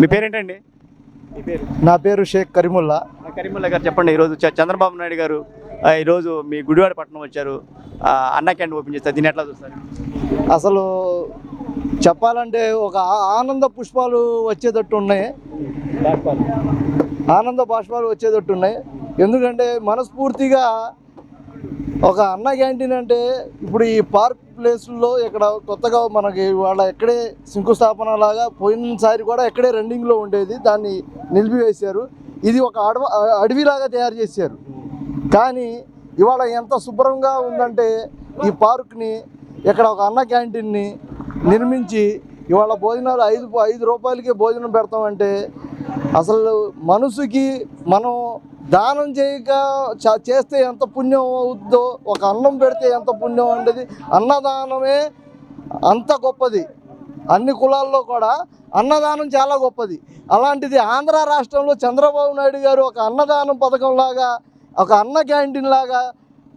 మీ పేరేంటండి? మీ పేరు? నా పేరు షేక్ కరీముల్లా. కరీముల్లా గారు చెప్పండి ఈరోజు చంద్రబాబు నాయుడు గారు ఈరోజు మీ గుడివాడ పట్టణం వచ్చారు. అన్న క్యాంటీన్ ఓపెన్ చేస్తారు దీన్ని ఎట్లా చూస్తారు? అసలు చెప్పాలంటే ఒక ఆనంద పుష్పాలు వచ్చేటట్టు ఉన్నాయి. ఆనంద బాష్పాలు వచ్చేటట్టు ఉన్నాయి. ఎందుకంటే మనస్ఫూర్తిగా ఒక అన్న క్యాంటీన్ అంటే ఇప్పుడు ఈ పార్క్ ప్లేస్లో ఇక్కడ కొత్తగా మనకి వాళ్ళ ఎక్కడే శంకుస్థాపన లాగా పోయినసారి కూడా ఎక్కడే రన్నింగ్లో ఉండేది దాన్ని నిలిపివేశారు. ఇది ఒక అడవ అడవిలాగా తయారు చేశారు. కానీ ఇవాళ ఎంత శుభ్రంగా ఉందంటే ఈ పార్క్ని ఇక్కడ ఒక అన్న క్యాంటీన్ని నిర్మించి ఇవాళ భోజనాలు ఐదు ఐదు రూపాయలకే భోజనం పెడతామంటే అసలు మనసుకి మనం దానం చేయక చేస్తే ఎంత పుణ్యం అవుద్దో ఒక అన్నం పెడితే ఎంత పుణ్యం ఉండేది అన్నదానమే అంత గొప్పది. అన్ని కులాల్లో కూడా అన్నదానం చాలా గొప్పది. అలాంటిది ఆంధ్ర రాష్ట్రంలో చంద్రబాబు నాయుడు గారు ఒక అన్నదానం పథకం లాగా ఒక అన్న క్యాంటీన్ లాగా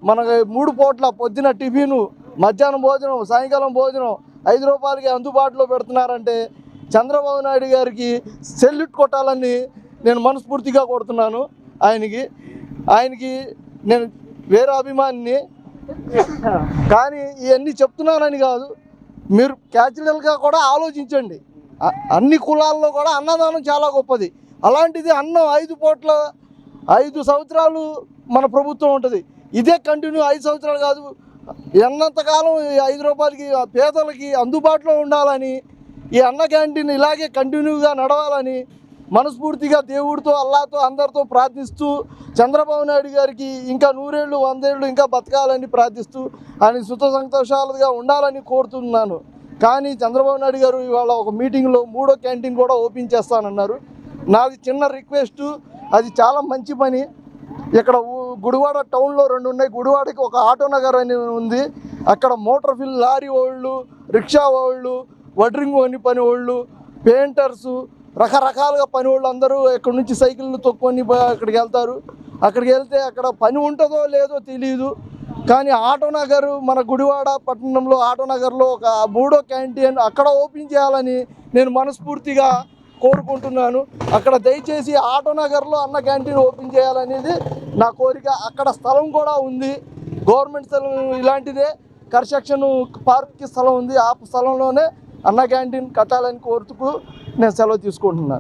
మనకి మూడు పూట్ల పొద్దున టిఫిను మధ్యాహ్నం భోజనం సాయంకాలం భోజనం ఐదు రూపాయలకి అందుబాటులో పెడుతున్నారంటే చంద్రబాబు నాయుడు గారికి సెల్యూట్ కొట్టాలని నేను మనస్ఫూర్తిగా కొడుతున్నాను ఆయనకి. ఆయనకి నేను వేరే అభిమానిని కానీ ఇవన్నీ చెప్తున్నానని కాదు. మీరు క్యాచురల్గా కూడా ఆలోచించండి. అన్ని కులాల్లో కూడా అన్నదానం చాలా గొప్పది. అలాంటిది అన్నం ఐదు పూట్ల ఐదు సంవత్సరాలు మన ప్రభుత్వం ఉంటుంది. ఇదే కంటిన్యూ ఐదు సంవత్సరాలు కాదు. ఎన్నంతకాలం ఐదు రూపాయలకి ఆ పేదలకి అందుబాటులో ఉండాలని ఈ అన్న క్యాంటీన్ ఇలాగే కంటిన్యూగా నడవాలని మనస్ఫూర్తిగా దేవుడితో అల్లాతో అందరితో ప్రార్థిస్తూ చంద్రబాబు నాయుడు గారికి ఇంకా నూరేళ్ళు వందేళ్ళు ఇంకా బతకాలని ప్రార్థిస్తూ ఆయన సుఖ సంతోషాలుగా ఉండాలని కోరుతున్నాను. కానీ చంద్రబాబు నాయుడు గారు ఇవాళ ఒక మీటింగ్లో మూడో క్యాంటీన్ కూడా ఓపెన్ చేస్తానన్నారు. నాది చిన్న రిక్వెస్ట్ అది చాలా మంచి పని. ఇక్కడ గుడివాడ టౌన్లో రెండు ఉన్నాయి. గుడివాడకి ఒక ఆటో నగర్ అని ఉంది. అక్కడ మోటార్ ఫిల్ లారీ వాళ్ళు రిక్షా వాళ్ళు వడ్రింగ్ పని వాళ్ళు పెయింటర్సు రకరకాలుగా పనివాళ్ళు అందరూ ఇక్కడ నుంచి సైకిళ్ళు తొక్కుని అక్కడికి వెళ్తారు. అక్కడికి వెళ్తే అక్కడ పని ఉంటుందో లేదో తెలియదు కానీ ఆటో నగర్ మన గుడివాడ పట్టణంలో ఆటో నగర్లో ఒక మూడో క్యాంటీన్ అక్కడ ఓపెన్ చేయాలని నేను మనస్ఫూర్తిగా కోరుకుంటున్నాను. అక్కడ దయచేసి ఆటో నగర్లో అన్న క్యాంటీన్ ఓపెన్ చేయాలనేది నా కోరిక. అక్కడ స్థలం కూడా ఉంది. గవర్నమెంట్ స్థలం ఇలాంటిదే. కన్స్ట్రక్షన్ పార్క్కి స్థలం ఉంది. ఆ స్థలంలోనే అన్న క్యాంటీన్ కట్టాలని కోరుతూ నేను సెలవు తీసుకుంటున్నాను.